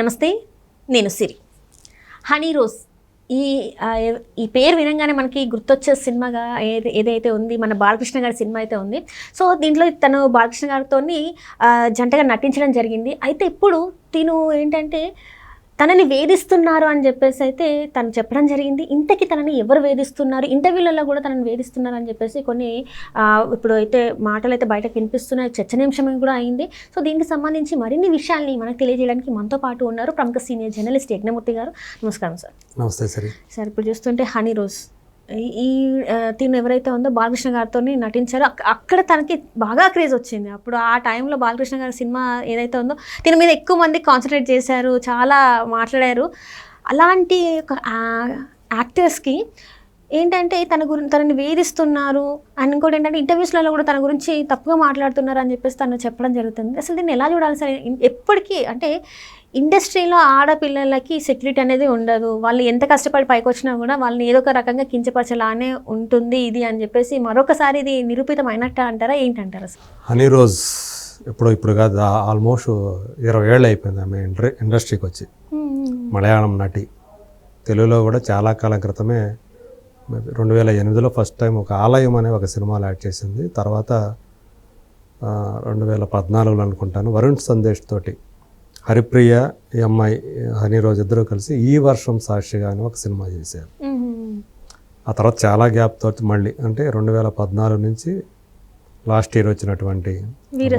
నమస్తే నేను సిరి. Honey rose ఈ ఈ పేరు వినంగానే మనకి గుర్తొచ్చే సినిమాగా ఏది ఏదైతే ఉంది మన బాలకృష్ణ గారి సినిమా అయితే ఉంది. సో దీంట్లో తను బాలకృష్ణ గారితో జంటగా నటించడం జరిగింది. అయితే ఇప్పుడు తిను ఏంటంటే తనని వేధిస్తున్నారు అని చెప్పేసి అయితే తను చెప్పడం జరిగింది. ఇంతకీ తనని ఎవరు వేధిస్తున్నారు? ఇంటర్వ్యూలలో కూడా తనని వేధిస్తున్నారు అని చెప్పేసి కొన్ని ఇప్పుడు అయితే మాటలు అయితే బయటకు వినిపిస్తున్నాయి. చర్చనీయాంశం కూడా అయింది. సో దీనికి సంబంధించి మరిన్ని విషయాల్ని మనకు తెలియజేయడానికి మనతో పాటు ఉన్నారు ప్రముఖ సీనియర్ జర్నలిస్ట్ యజ్ఞమూర్తి గారు. నమస్కారం సార్. నమస్తే సరే. సార్ ఇప్పుడు చూస్తుంటే హనీ రోజ్ ఈ- తిను ఎవరైతే ఉందో బాలకృష్ణ గారితో నటించారో అక్కడ తనకి బాగా క్రేజ్ వచ్చింది. అప్పుడు ఆ టైంలో బాలకృష్ణ గారి సినిమా ఏదైతే ఉందో దీని మీద ఎక్కువ మంది కాన్సన్ట్రేట్ చేశారు చాలా మాట్లాడారు. అలాంటి ఒక యాక్టర్స్కి ఏంటంటే తన గురించి తనని వేధిస్తున్నారు అండ్ ఇంకోటి ఏంటంటే ఇంటర్వ్యూస్లలో కూడా తన గురించి తప్పుగా మాట్లాడుతున్నారు అని చెప్పేసి తను చెప్పడం జరుగుతుంది. అసలు దీన్ని ఎలా చూడాలి? సార్ ఎప్పటికీ అంటే ఇండస్ట్రీలో ఆడపిల్లలకి సెక్యూరిటీ అనేది ఉండదు. వాళ్ళు ఎంత కష్టపడి పైకి వచ్చినా కూడా వాళ్ళని ఏదో ఒక రకంగా కించపరచలానే ఉంటుంది ఇది అని చెప్పేసి మరొకసారి ఇది నిరూపితం అయినట్టు అంటారా? ఏంటంటారా? సార్ హనీ రోజ్ ఇప్పుడు ఇప్పుడు కాదు ఆల్మోస్ట్ ఇరవై ఏళ్ళు అయిపోయింది ఆమె ఇండస్ట్రీకి వచ్చి మలయాళం నటి. తెలుగులో కూడా చాలా కాలం క్రితమే రెండు వేల ఎనిమిదిలో ఫస్ట్ టైం ఒక ఆలయం అనే ఒక సినిమాలో యాక్ట్ చేసింది. తర్వాత రెండు వేల పద్నాలుగులో అనుకుంటాను వరుణ్ సందేశ్ తోటి. హరిప్రియ ఈ అమ్మాయి హనీ రోజ్ ఇద్దరు కలిసి ఈ వర్షం సాక్షిగా అని ఒక సినిమా చేశారు. ఆ తర్వాత చాలా గ్యాప్ తోటి మళ్ళీ అంటే రెండు వేల పద్నాలుగు నుంచి లాస్ట్ ఇయర్ వచ్చినటువంటి.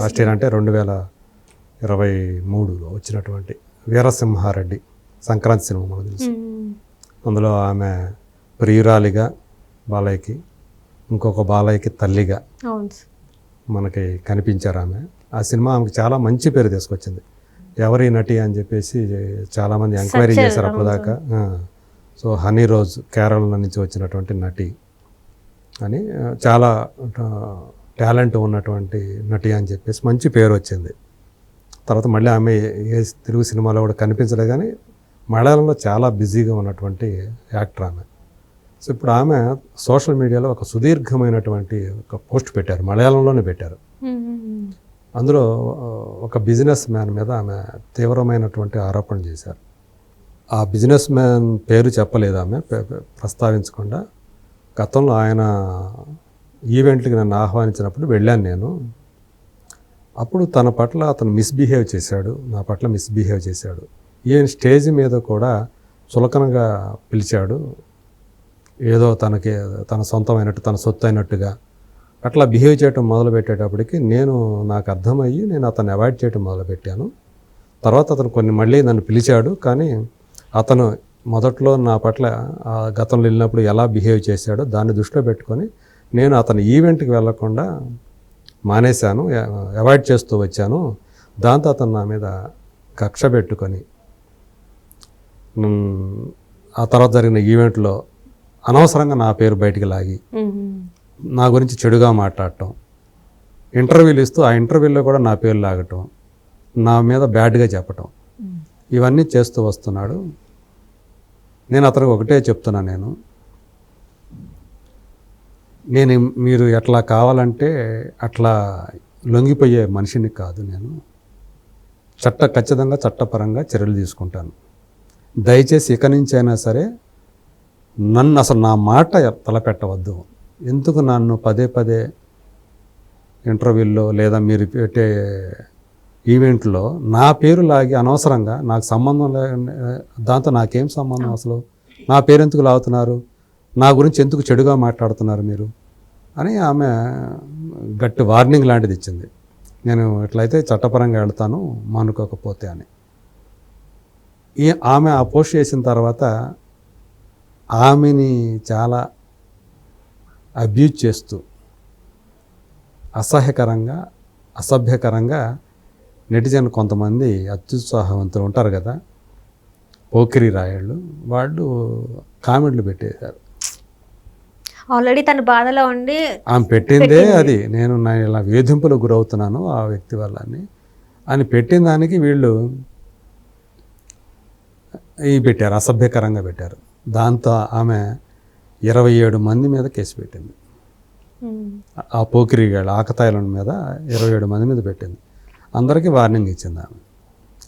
లాస్ట్ ఇయర్ అంటే రెండు వేల ఇరవై మూడులో వచ్చినటువంటి వీరసింహారెడ్డి సంక్రాంతి సినిమా మనకు తెలుసు. అందులో ఆమె ప్రియురాలిగా బాలయ్యకి ఇంకొక బాలయ్యకి తల్లిగా మనకి కనిపించారు ఆమె. ఆ సినిమా ఆమెకి చాలా మంచి పేరు తీసుకొచ్చింది. ఎవరి నటి అని చెప్పేసి చాలామంది ఎంక్వైరీ చేశారు అప్పటిదాకా. సో హనీ రోజ్ కేరళ నుంచి వచ్చినటువంటి నటి అని చాలా టాలెంట్ ఉన్నటువంటి నటి అని చెప్పేసి మంచి పేరు వచ్చింది. తర్వాత మళ్ళీ ఆమె ఏ తెలుగు సినిమాలో కూడా కనిపించలేదు కానీ మలయాళంలో చాలా బిజీగా ఉన్నటువంటి యాక్టర్ ఆమె. సో ఇప్పుడు ఆమె సోషల్ మీడియాలో ఒక సుదీర్ఘమైనటువంటి ఒక పోస్ట్ పెట్టారు మలయాళంలోనే పెట్టారు. అందులో ఒక బిజినెస్ మ్యాన్ మీద ఆమె తీవ్రమైనటువంటి ఆరోపణ చేశారు. ఆ బిజినెస్ మ్యాన్ పేరు చెప్పలేదు ఆమె ప్రస్తావించకుండా. గతంలో ఆయన ఈవెంట్కి నన్ను ఆహ్వానించినప్పుడు వెళ్ళాను నేను. అప్పుడు తన పట్ల అతను మిస్బిహేవ్ చేశాడు నా పట్ల మిస్బిహేవ్ చేశాడు. ఈయన స్టేజ్ మీద కూడా చులకనగా పిలిచాడు. ఏదో తనకి తన సొంతమైనట్టు తన సొత్తు అయినట్టుగా అట్లా బిహేవ్ చేయటం మొదలు పెట్టేటప్పటికి నేను నాకు అర్థమయ్యి నేను అతన్ని అవాయిడ్ చేయటం మొదలుపెట్టాను. తర్వాత అతను కొన్ని మళ్ళీ నన్ను పిలిచాడు కానీ అతను మొదట్లో నా పట్ల ఆ గతంలో వెళ్ళినప్పుడు ఎలా బిహేవ్ చేశాడో దాన్ని దృష్టిలో పెట్టుకొని నేను అతని ఈవెంట్కి వెళ్ళకుండా మానేశాను అవాయిడ్ చేస్తూ వచ్చాను. దాంతో అతను నా మీద కక్ష పెట్టుకొని ఆ తర్వాత జరిగిన ఈవెంట్లో అనవసరంగా నా పేరు బయటికి లాగి నా గురించి చెడుగా మాట్లాడటం. ఇంటర్వ్యూలు ఇస్తూ ఆ ఇంటర్వ్యూలో కూడా నా పేరు లాగటం. నా మీద బ్యాడ్గా చెప్పటం. ఇవన్నీ చేస్తూ వస్తున్నాడు. నేను అతనికి ఒకటే చెప్తున్నా నేను. నేను మీరు ఎట్లా కావాలంటే అట్లా లొంగిపోయే మనిషిని కాదు నేను. చట్ట ఖచ్చితంగా చట్టపరంగా చర్యలు తీసుకుంటాను. దయచేసి ఇక నుంచి అయినా సరే నన్ను అసలు నా మాట తలపెట్టవద్దు. ఎందుకు నన్ను పదే పదే ఇంటర్వ్యూల్లో లేదా మీరు పెట్టే ఈవెంట్లో నా పేరు లాగి అనవసరంగా నాకు సంబంధం లే దాంతో నాకేం సంబంధం అసలు? నా పేరు ఎందుకు లాగుతున్నారు? నా గురించి ఎందుకు చెడుగా మాట్లాడుతున్నారు మీరు? అని ఆమె గట్టి వార్నింగ్ లాంటిది ఇచ్చింది. నేను ఎట్లయితే చట్టపరంగా వెళ్తాను మానుకోకపోతే అని. ఈ ఆమె ఆ పోస్ట్ చేసిన తర్వాత ఆమెని చాలా అబ్యూజ్ చేస్తూ అసహ్యకరంగా అసభ్యకరంగా నెటిజన్ కొంతమంది అత్యుత్సాహవంతులు ఉంటారు కదా. పోకిరి రాయళ్ళు వాళ్ళు కామెంట్లు పెట్టేశారు. ఆల్రెడీ తన బాధలో ఉండి ఆమె పెట్టిందే అది. నేను నా ఇలా వేధింపులకు గురవుతున్నాను ఆ వ్యక్తి వల్ల అని అని పెట్టిన దానికి వీళ్ళు ఈ పెట్టారు అసభ్యకరంగా పెట్టారు. దాంతో ఆమె ఇరవై ఏడు మంది మీద కేసు పెట్టింది. ఆ పోకిరి గాళ్ళు ఆకతాయిల మీద ఇరవై ఏడు మంది మీద పెట్టింది. అందరికీ వార్నింగ్ ఇచ్చింది ఆమె.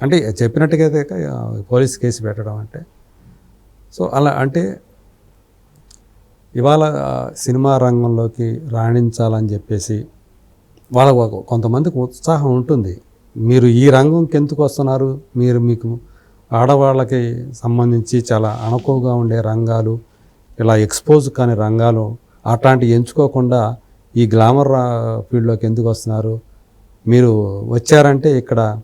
అంటే చెప్పినట్టుగా పోలీస్ కేసు పెట్టడం అంటే. సో అలా అంటే ఇవాళ సినిమా రంగంలోకి రాణించాలని చెప్పేసి వాళ్ళ కొంతమందికి ఉత్సాహం ఉంటుంది. మీరు ఈ రంగంకి ఎందుకు వస్తున్నారు? మీరు మీకు ఆడవాళ్ళకి సంబంధించి చాలా అణకువగా ఉండే రంగాలు ఇలా ఎక్స్పోజ్ కాని రంగాలు అట్లాంటివి ఎంచుకోకుండా ఈ గ్లామర్ ఫీల్డ్లోకి ఎందుకు వస్తున్నారు? మీరు వచ్చారంటే ఇక్కడ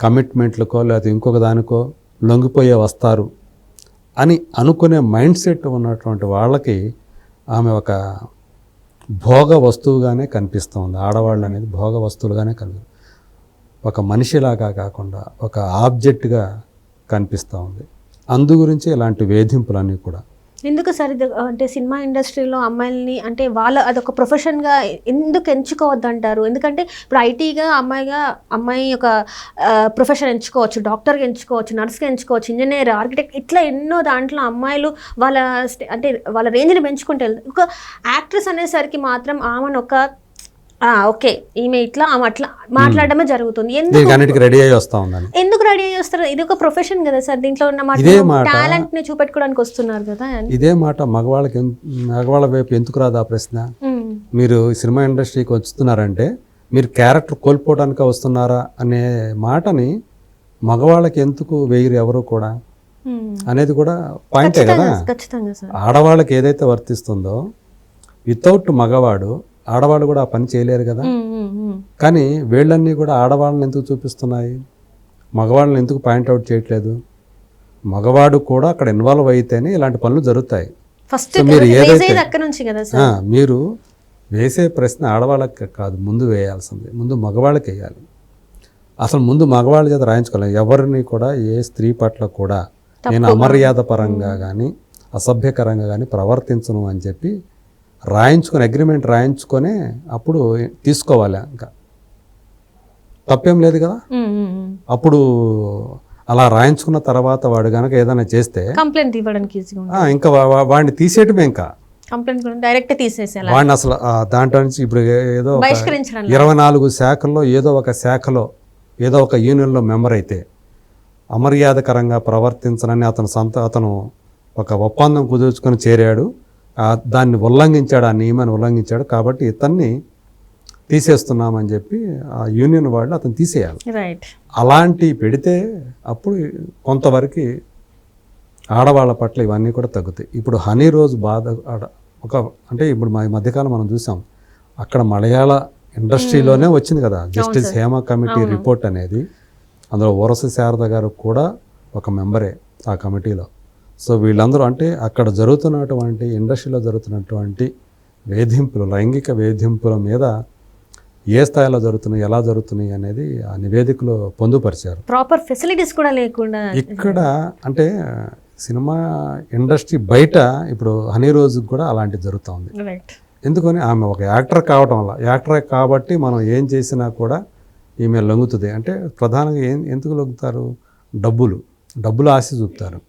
కమిట్మెంట్లకో లేకపోతే ఇంకొక దానికో లొంగిపోయే వస్తారు అని అనుకునే మైండ్ సెట్ ఉన్నటువంటి వాళ్ళకి ఆమె ఒక భోగ వస్తువుగానే కనిపిస్తుంది ఆడవాళ్ళు అనేది భోగ వస్తువులుగానే కనిపి ఒక మనిషిలాగా కాకుండా ఒక ఆబ్జెక్ట్గా కనిపిస్తూ ఉంది. అందు గురించి ఇలాంటి వేధింపులన్నీ కూడా ఎందుకు సార్ అంటే సినిమా ఇండస్ట్రీలో అమ్మాయిల్ని అంటే వాళ్ళ అదొక ప్రొఫెషన్గా ఎందుకు ఎంచుకోవద్దు అంటారు ఎందుకంటే ఇప్పుడు ఐటీగా అమ్మాయిగా అమ్మాయి ఒక ప్రొఫెషన్ ఎంచుకోవచ్చు డాక్టర్గా ఎంచుకోవచ్చు నర్స్గా ఎంచుకోవచ్చు ఇంజనీర్ ఆర్కిటెక్ట్ ఇట్లా ఎన్నో దాంట్లో అమ్మాయిలు వాళ్ళ అంటే వాళ్ళ రేంజ్ని పెంచుకుంటే వెళ్తారు. ఒక యాక్ట్రెస్ అనేసరికి మాత్రం ఆమెను ఒక ఓకే. ఈమె ఇట్లా ఆమె అట్లా మాట్లాడడమే జరుగుతుంది. ఎందుకు రెడీ అయ్యి వస్తూ ఉందని ఎందుకు రెడీ అయ్యి వస్తారు? ఇది ఒక ప్రొఫెషన్ కదా సార్. దీంట్లో ఉన్న మాట. టాలెంట్ని చూపెట్టుకోవడానికి వస్తున్నారు కదా. ఇదే మాట. మగవాళ్ళకి మగవాళ్ళ వైపు ఎందుకు రాదు ఆ ప్రశ్న. మీరు సినిమా ఇండస్ట్రీకి వస్తున్నారంటే మీరు క్యారెక్టర్ కోల్పోవడానికి వస్తున్నారా అనే మాటని మగవాళ్ళకి ఎందుకు వేయరు ఎవరు కూడా. అనేది కూడా పాయింటే కదా. ఆడవాళ్ళకి ఏదైతే వర్తిస్తుందో వితౌట్ మగవాడు ఆడవాళ్ళు కూడా ఆ పని చేయలేరు కదా. కానీ వీళ్ళన్నీ కూడా ఆడవాళ్ళని ఎందుకు చూపిస్తున్నాయి? మగవాళ్ళని ఎందుకు పాయింట్అవుట్ చేయట్లేదు? మగవాడు కూడా అక్కడ ఇన్వాల్వ్ అయితేనే ఇలాంటి పనులు జరుగుతాయి. ఫస్ట్ మీరు ఏదైతే- మీరు వేసే ప్రశ్న ఆడవాళ్ళకి కాదు ముందు వేయాల్సింది. ముందు మగవాళ్ళకి వేయాలి. అసలు ముందు మగవాళ్ళ చేత రాయించుకోవాలి. ఎవరిని కూడా ఏ స్త్రీ పట్ల కూడా నేను అమర్యాద పరంగా కానీ అసభ్యకరంగా కానీ ప్రవర్తించను అని చెప్పి రాయించుకొని అగ్రిమెంట్ రాయించుకొనే అప్పుడు తీసుకోవాలి ఇంకా. తప్పేం లేదు కదా. అప్పుడు అలా రాయించుకున్న తర్వాత వాడు కనుక ఏదైనా చేస్తే కంప్లైంట్ ఇవ్వడానికి ఇంకా వాడిని తీసేయటమే ఇంకా. కంప్లైంట్ డైరెక్ట్ వాడిని అసలు దాంట్లో నుంచి ఇప్పుడు ఏదో ఇరవై నాలుగు శాఖల్లో ఏదో ఒక శాఖలో ఏదో ఒక యూనియన్లో మెంబర్ అయితే అమర్యాదకరంగా ప్రవర్తించనని అతను సంత అతను ఒక ఒప్పందం కుదుర్చుకొని చేరాడు. దాన్ని ఉల్లంఘించాడు ఆ నియమాన్ని ఉల్లంఘించాడు కాబట్టి ఇతన్ని తీసేస్తున్నామని చెప్పి ఆ యూనియన్ వాళ్ళు అతను తీసేయాలి. రైట్ అలాంటి పెడితే అప్పుడు కొంతవరకు ఆడవాళ్ళ పట్ల ఇవన్నీ కూడా తగ్గుతాయి. ఇప్పుడు హనీ రోజు బాధ ఒక అంటే ఇప్పుడు మా మధ్యకాలం మనం చూసాం అక్కడ మలయాళ ఇండస్ట్రీలోనే వచ్చింది కదా జస్టిస్ హేమ కమిటీ రిపోర్ట్ అనేది. అందులో ఓరస శారద గారు కూడా ఒక మెంబరే ఆ కమిటీలో. సో వీళ్ళందరూ అంటే అక్కడ జరుగుతున్నటువంటి ఇండస్ట్రీలో జరుగుతున్నటువంటి వేధింపులు లైంగిక వేధింపుల మీద ఏ స్థాయిలో జరుగుతున్నాయి ఎలా జరుగుతున్నాయి అనేది ఆ నివేదికలో పొందుపరిచారు. ప్రాపర్ ఫెసిలిటీస్ కూడా లేకుండా ఇక్కడ అంటే సినిమా ఇండస్ట్రీ బయట ఇప్పుడు హనీ రోజుకి కూడా అలాంటిది జరుగుతూ ఉంది. రైట్ ఎందుకని ఆమె ఒక యాక్టర్ కావటం వల్ల యాక్టర్ కాబట్టి మనం ఏం చేసినా కూడా ఈమె లొంగుతుంది. అంటే ప్రధానంగా ఏం ఎందుకు లొంగుతారు? డబ్బులు డబ్బులు ఆశ చూపుతారు.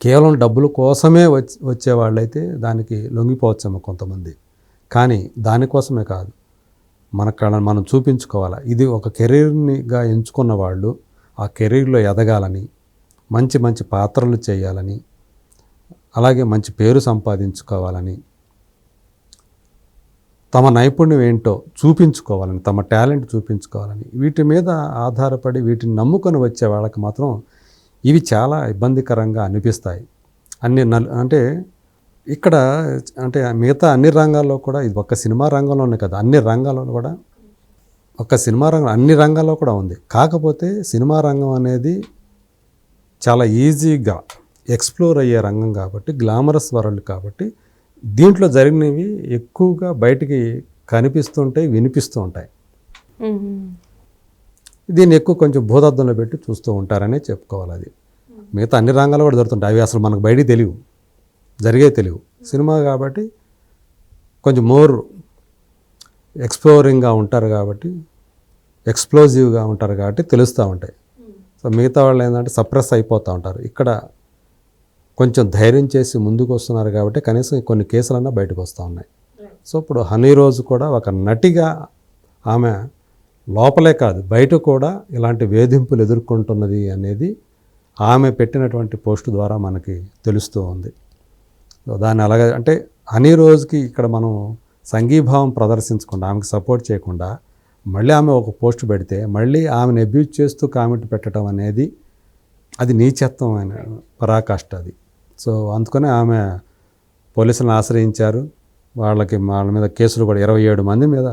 కేవలం డబ్బుల కోసమే వచ్చి వచ్చే వాళ్ళైతే దానికి లొంగిపోవచ్చేమో కొంతమంది. కానీ దానికోసమే కాదు. మన కళ మనం చూపించుకోవాలి. ఇది ఒక కెరీర్నిగా ఎంచుకున్న వాళ్ళు ఆ కెరీర్లో ఎదగాలని మంచి మంచి పాత్రలు చేయాలని అలాగే మంచి పేరు సంపాదించుకోవాలని తమ నైపుణ్యం ఏంటో చూపించుకోవాలని తమ టాలెంట్ చూపించుకోవాలని వీటి మీద ఆధారపడి వీటిని నమ్ముకొని వచ్చే వాళ్ళకి మాత్రం ఇవి చాలా ఇబ్బందికరంగా అనిపిస్తాయి. అన్ని నలు అంటే ఇక్కడ అంటే మిగతా అన్ని రంగాల్లో కూడా ఇది ఒక్క సినిమా రంగంలోనే కదా అన్ని రంగాల్లో కూడా ఒక సినిమా రంగం అన్ని రంగాల్లో కూడా ఉంది. కాకపోతే సినిమా రంగం అనేది చాలా ఈజీగా ఎక్స్ప్లోర్ అయ్యే రంగం కాబట్టి గ్లామరస్ వరల్డ్ కాబట్టి దీంట్లో జరిగినవి ఎక్కువగా బయటికి కనిపిస్తుంటాయి వినిపిస్తూ ఉంటాయి. దీన్ని ఎక్కువ కొంచెం భూతద్దంలో పెట్టి చూస్తూ ఉంటారనే చెప్పుకోవాలి అది. మిగతా అన్ని రంగాలు కూడా జరుగుతుంటాయి. అవి అసలు మనకు బయటికి తెలియవు. జరిగే తెలియవు. సినిమా కాబట్టి కొంచెం మోర్ ఎక్స్ప్లోరింగ్గా ఉంటారు కాబట్టి ఎక్స్ప్లోజివ్గా ఉంటారు కాబట్టి తెలుస్తూ ఉంటాయి. సో మిగతా వాళ్ళు ఏంటంటే సప్రెస్ అయిపోతూ ఉంటారు. ఇక్కడ కొంచెం ధైర్యం చేసి ముందుకు వస్తున్నారు కాబట్టి కనీసం కొన్ని కేసులన్నా బయటకు వస్తూ ఉన్నాయి. సో ఇప్పుడు హనీ రోజు కూడా ఒక నటిగా ఆమె లోపలే కాదు బయట కూడా ఇలాంటి వేధింపులు ఎదుర్కొంటున్నది అనేది ఆమె పెట్టినటువంటి పోస్ట్ ద్వారా మనకి తెలుస్తూ ఉంది. దాన్ని అలాగే అంటే హనీ రోజుకి ఇక్కడ మనం సంఘీభావం ప్రదర్శించకుండా ఆమెకు సపోర్ట్ చేయకుండా మళ్ళీ ఆమె ఒక పోస్ట్ పెడితే మళ్ళీ ఆమెను అబ్యూజ్ చేస్తూ కామెంట్ పెట్టడం అనేది అది నీచత్వమైన పరాకాష్ట అది. సో అందుకనే ఆమె పోలీసులను ఆశ్రయించారు. వాళ్ళకి వాళ్ళ మీద కేసులు కూడా ఇరవై ఏడు మంది మీద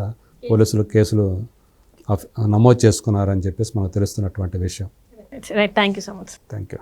పోలీసులు కేసులు నమోదు చేసుకున్నారని చెప్పేసి మనకు తెలుస్తున్నటువంటి విషయం. Right thank you so much thank you